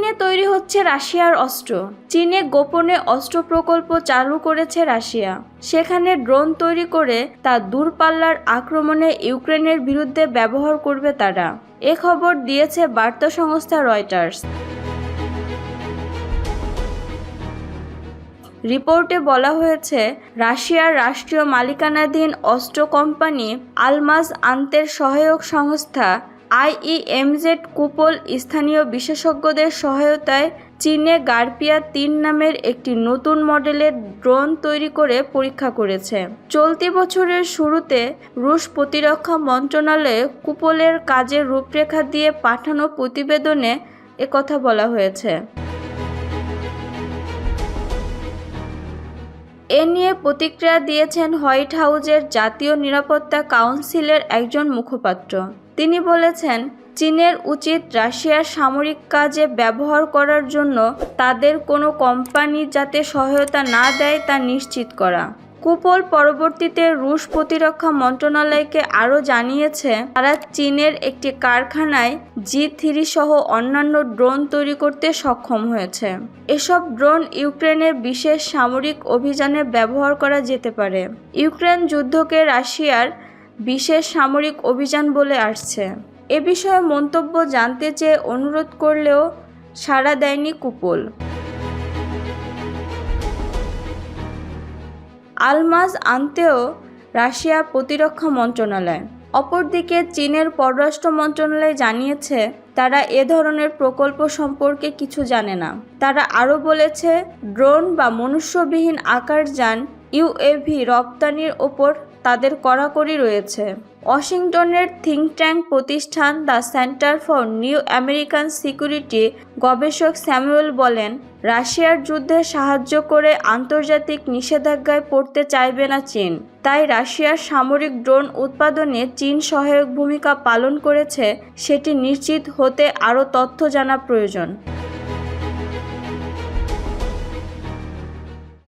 তৈরি হচ্ছে রাশিয়ার অস্ত্র। চীনে গোপনে অস্ত্র প্রকল্প চালু করেছে রাশিয়া। সেখানে ড্রোন তৈরি করে তা দূরপাল্লার আক্রমণে ইউক্রেনের বিরুদ্ধে ব্যবহার করবে তারা। এ খবর দিয়েছে বার্তা সংস্থা রয়টার্স। রিপোর্টে বলা হয়েছে, রাশিয়ার রাষ্ট্রীয় মালিকানাধীন অস্ত্র কোম্পানি আলমাজ আন্তের সহায়ক সংস্থা আইইএমজেড কুপল স্থানীয় বিশেষজ্ঞদের সহায়তায় চীনে গার্পিয়া তিন নামের একটি নতুন মডেলের ড্রোন তৈরি করে পরীক্ষা করেছে। চলতি বছরের শুরুতে রুশ প্রতিরক্ষা মন্ত্রণালয়ে কুপলের কাজের রূপরেখা দিয়ে পাঠানো প্রতিবেদনে একথা বলা হয়েছে। এ নিয়ে প্রতিক্রিয়া দিয়েছেন হোয়াইট হাউজের জাতীয় নিরাপত্তা কাউন্সিলের একজন মুখপাত্র। তিনি বলেছেন, চীনের উচিত রাশিয়ার সামরিক কাজে ব্যবহার করার জন্য তাদের কোনো কোম্পানি যাতে সহায়তা না দেয় তা নিশ্চিত করা। কুপল পরবর্তীতে রুশ প্রতিরক্ষা মন্ত্রণালয়কে আরও জানিয়েছে, তারা চীনের একটি কারখানায় জি থ্রি সহ অন্যান্য ড্রোন তৈরি করতে সক্ষম হয়েছে। এসব ড্রোন ইউক্রেনের বিশেষ সামরিক অভিযানে ব্যবহার করা যেতে পারে। ইউক্রেন যুদ্ধকে রাশিয়ার বিশেষ সামরিক অভিযান বলে আসছে। এ বিষয়ে মন্তব্য জানতে চেয়ে অনুরোধ করলেও সাড়া দেয়নি কুপল। আলমাজ আনতেও রাশিয়ার প্রতিরক্ষা মন্ত্রণালয়, অপরদিকে চীনের পররাষ্ট্র মন্ত্রণালয় জানিয়েছে, তারা এ ধরনের প্রকল্প সম্পর্কে কিছু জানে না। তারা আরও বলেছে, ড্রোন বা মনুষ্যবিহীন আকারযান ইউএভি রপ্তানির ওপর তাদের কড়াকড়ি রয়েছে। ওয়াশিংটনের থিঙ্ক ট্যাঙ্ক প্রতিষ্ঠান the Center for New American Security গবেষক স্যামুয়েল বলেন, রাশিয়ার যুদ্ধে সাহায্য করে আন্তর্জাতিক নিষেধাজ্ঞায় পড়তে চাইবে না চীন। তাই রাশিয়ার সামরিক ড্রোন উৎপাদনে চীন সহায়ক ভূমিকা পালন করেছে, সেটি নিশ্চিত হতে আরও তথ্য জানা প্রয়োজন।